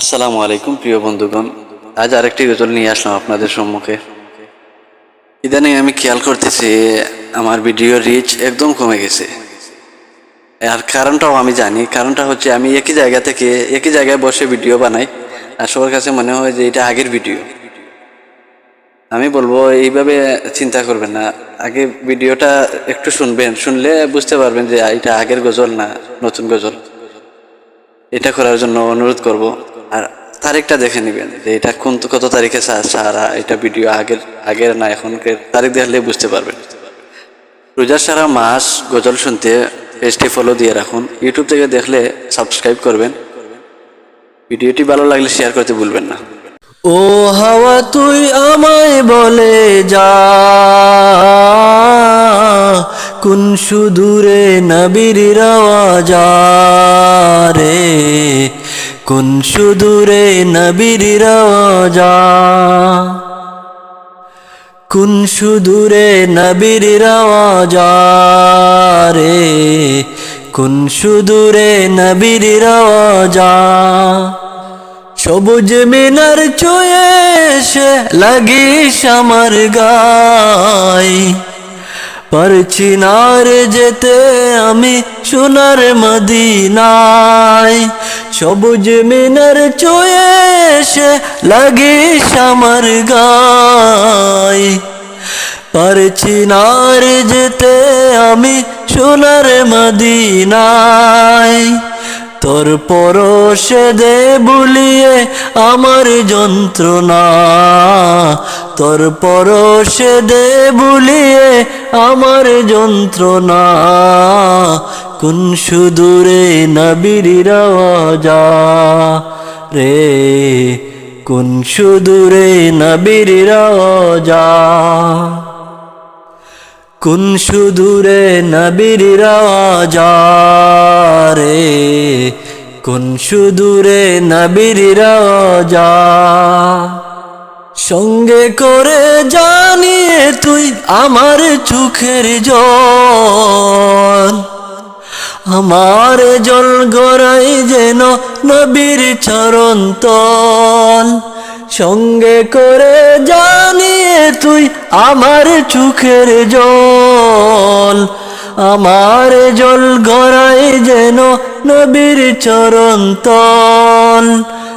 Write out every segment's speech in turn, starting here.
আসসালামু আলাইকুম, প্রিয় বন্ধুগণ। আজ আরেকটি গজল নিয়ে আসলাম আপনাদের সম্মুখে। ইদানিং আমি খেয়াল করতেছি, আমার ভিডিও রিচ একদম কমে গেছে। আর কারণটাও আমি জানি, কারণটা হচ্ছে আমি একই জায়গা থেকে একই জায়গায় বসে ভিডিও বানাই, আর সবার কাছে মনে হয় যে এটা আগের ভিডিও। আমি বলব, এইভাবে চিন্তা করবেন না। আগে ভিডিওটা একটু শুনবেন, শুনলে বুঝতে পারবেন যে এটা আগের গজল না নতুন গজল। এটা করার জন্য অনুরোধ করব। আর তারিখটা দেখে নেবেন যে এটা কোন কত তারিখে সারা এটা ভিডিও আগের আগের না এখনকার তারিখ দেখলে বুঝতে পারবেন। রোজার সারা মাস গজল শুনতে পেজটি ফলো দিয়ে রাখুন। ইউটিউব থেকে দেখলে সাবস্ক্রাইব করবেন। ভিডিওটি ভালো লাগলে শেয়ার করতে ভুলবেন না। ও হাওয়া, তুই আমায় বলে যা। কোন সুদূরে নবীর রে? কোন সুদূরে নবীর রাজা কোন সুদূরে নবীর রাজা রে? কোন সুদূরে নবীর রাজা সবুজ মিনার চয়ে এসে লাগিস আমার গায় পারছি না রে যেতে আমি সোনার মদিনায়। সবুজ মিনার চয়ে এসে লাগিস আমার গায়। পারছি না রে যেতে আমি সোনার মদিনায়। তোর পরশে দে বুলিয়ে আমার যন্ত্রণা। তোর পরশে দে বুলিয়ে আমার যন্ত্রণা। কোন সুদূরে নবীর রাজা রে? কোন সুদূরে নবীর রাজা? কোন সুদূরে নবীর রে কোন সুদূরে নবীর রাজা? সঙ্গে করে জানিয়ে তুই আমার চোখের জল। আমার জল গড়াই যেন নবীর চরণ তল। সঙ্গে করে জানিয়ে তুই আমার চোখের জল। আমার জল গড়াই যেন নবীর চরণ তল।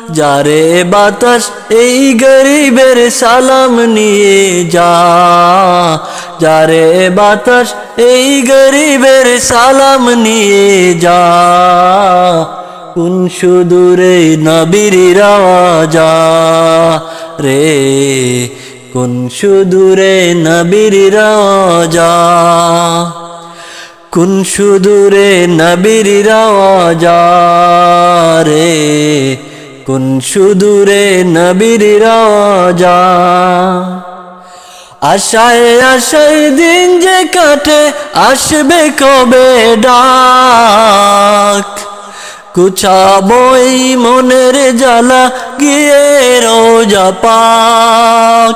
যারে বাতাস এই গরিবের সালাম নিয়ে যা। যারে বাতাস এই গরিবের সালাম নিয়ে যা। কোন সুদূরে নবীর রাজা। রে, কোন সুদূরে নবীর রাজা? কোন সুদূরে নবীর রাজা? রে, কোন সুদূরে নবীর রাজা? আশায় আশায় দিন যে কাটে, আসবে কবে ডাক? কুচাবই মনের জ্বালা গিয়ে রোজা পাক।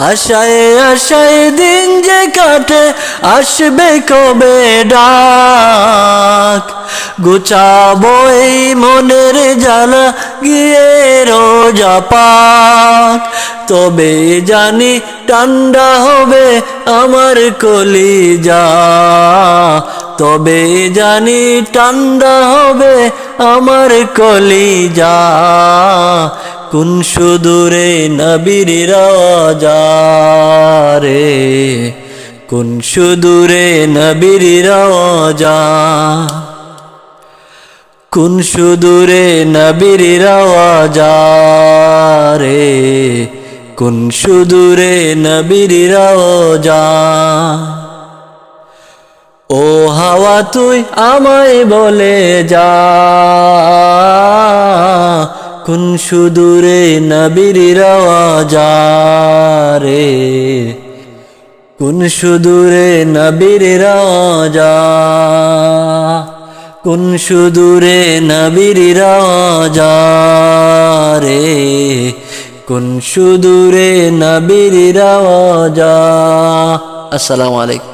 আশায় আশায় দিন যে কাটে, আসবে কবে ডাক। গুচাবই মনের জ্বালা গিয়ে রোজা পাক। তবে জানি ঠান্ডা হবে আমার কলিজা। তবে জানি ঠান্ডা হবে আমার কলিজা। কোন সুদূরে নবীর রাজা রে কোন সুদূরে নবীর রাজা? কোন সুদূরে নবীর রে কোন সুদূরে নবীর রাজা? ও হাওয়া তুই আমায় বলে যা। কোন সুদূরে নবীর রাজা রে? কোন সুদূরে নবীর রাজা কোন সুদূরে নবীর রে? কোন সুদূরে নবীর রাজা আসসালামু আলাইকুম।